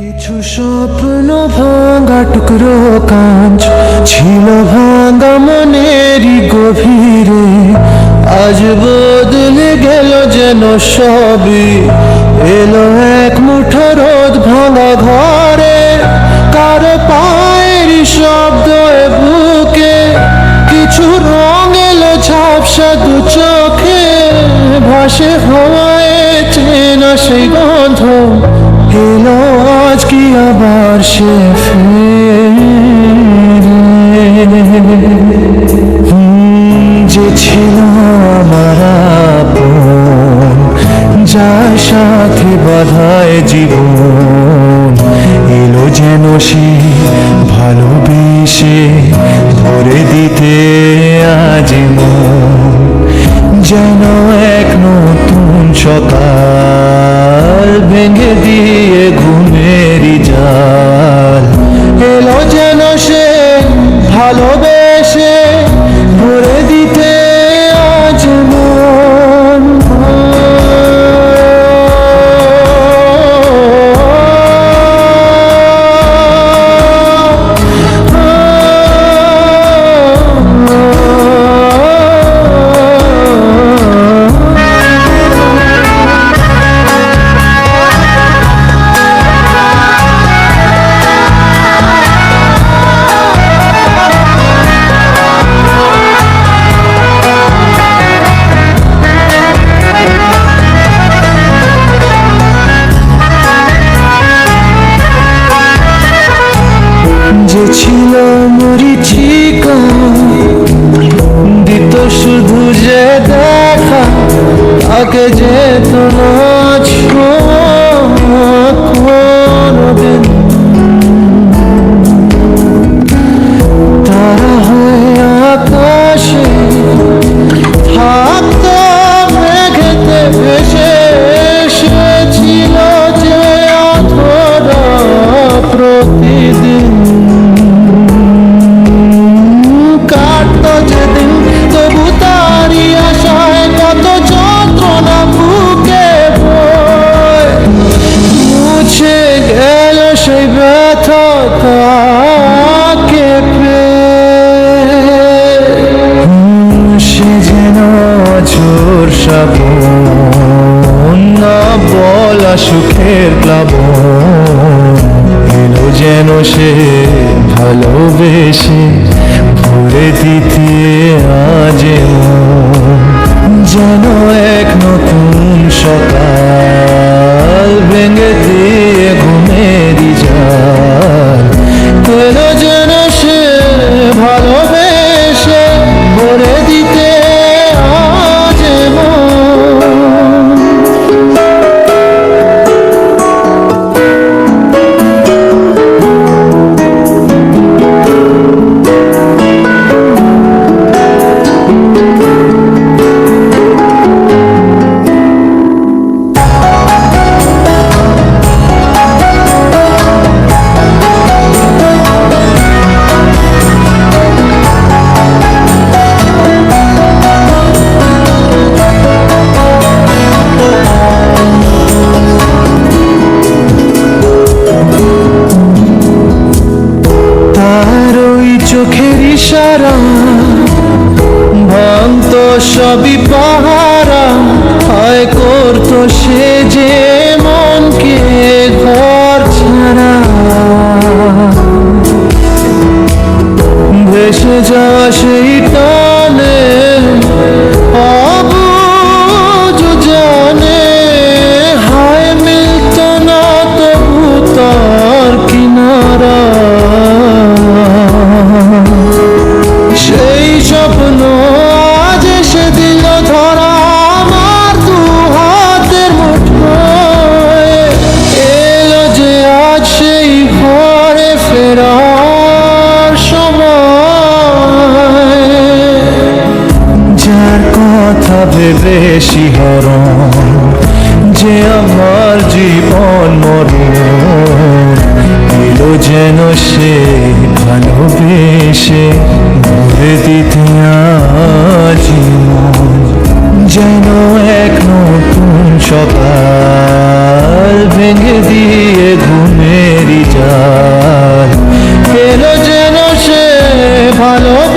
কিছু স্বপ্ন ভাঙা টুকরো কাঞ্চ, ছিল ভাঙা মনেরই গভীরে। আজ বদলে গেল যেন সবই, এলো এক মুঠো রোদ ভাঙা ঘরে। আবার সে যে ছিল আমার যার সাথে বাধায় জীবন, এলো যেন সে ভালোবেসে ভরে দিতে আজ যেন এক নতুন সকাল ভেঙে দিয়ে ঘুমেরই জাল। এলো যেন সে ভালোবেসে তাকে যেত না ছোঁয়া সুখের প্লাবন এলো যেন সে ভালোবেসে ভরে দিতে আজ মন। যে মনকে ঘর ছাড়া ভেসে যাওয়া সেই দেবে শিহরণ যে আমার জীবন মরণ এলো যেন সে ভালোবেসে ভরে দিতে জীবন যেন এক নতুন সকাল ভেঙে দিয়ে ঘুমেরি যায় কেন যেন সে ভালো